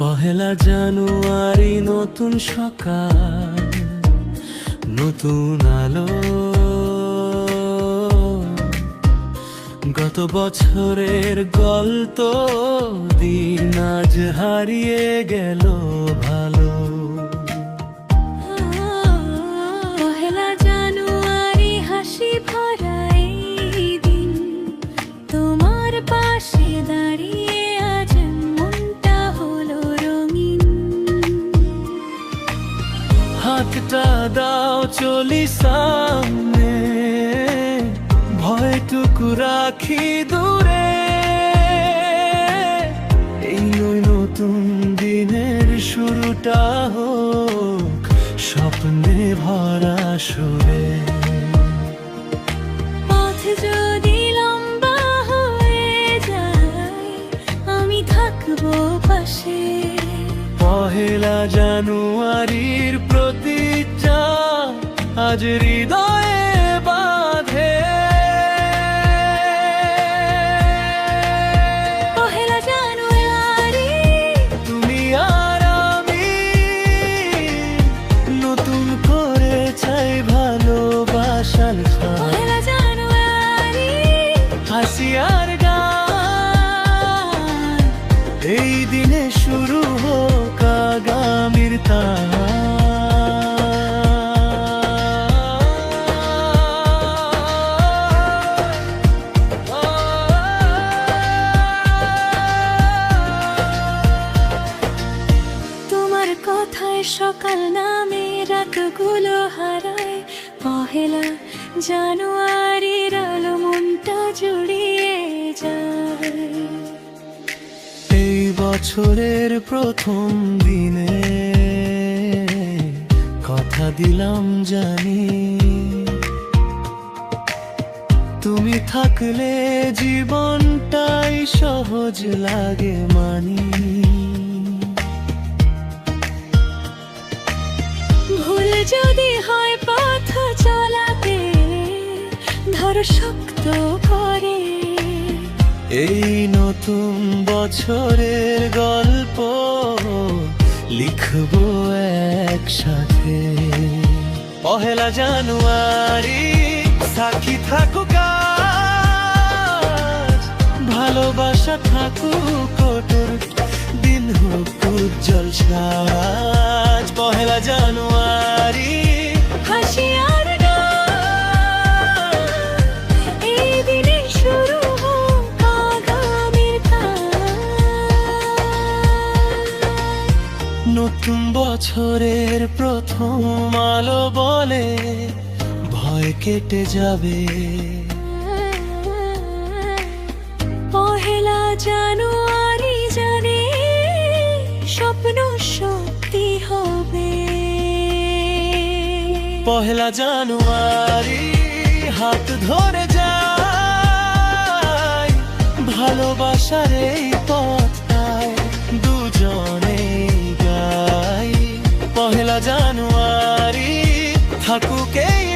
পহেলা জানুয়ারি নতুন সকাল নতুন আলো। গত বছরের গল্প দিন আজ হারিয়ে গেল ভালো। হাতটা দাও চলি সামনে। ভয়টুকু রাখি দূরে। এই নতুন দিনের শুরুটা হোক স্বপ্নে ভরা সুরে। পথ যদি লম্বা হয়ে যায় আমি থাকব পাশে। পহেলা জানুয়ারির আজ হৃদয়ে বাঁধে। পহেলা জানুয়ারি। তুমি আর আমি নতুন করে চাই ভালোবাসার খান পহেলা জানুয়ারি। হাসি কথায় সকাল নামে রাতগুলো হারায়। পহেলা জানুয়ারির আলো মনটা জুড়িয়ে যায়। এই বছরের প্রথম দিনে কথা দিলাম জানি। তুমি থাকলে জীবনটাই সহজ লাগে মানি। যদি হয় পথ চলাতে, ধরো শক্ত করে। এই নতুন বছরের গল্প লিখব একসাথে। পহেলা জানুয়ারি, সাক্ষী থাকুক ভালোবাসা থাকুক দিন হোক উজ্জ্বল সাজ। পহেলা জানুয়ারি নতুন বছরের প্রথম আলো বলে ভয় কেটে যাবে। পহেলা জানুয়ারি জানে স্বপ্ন সত্যি হবে। পহেলা জানুয়ারি হাত ধরে যাই ভালোবাসার এই জানুয়ারি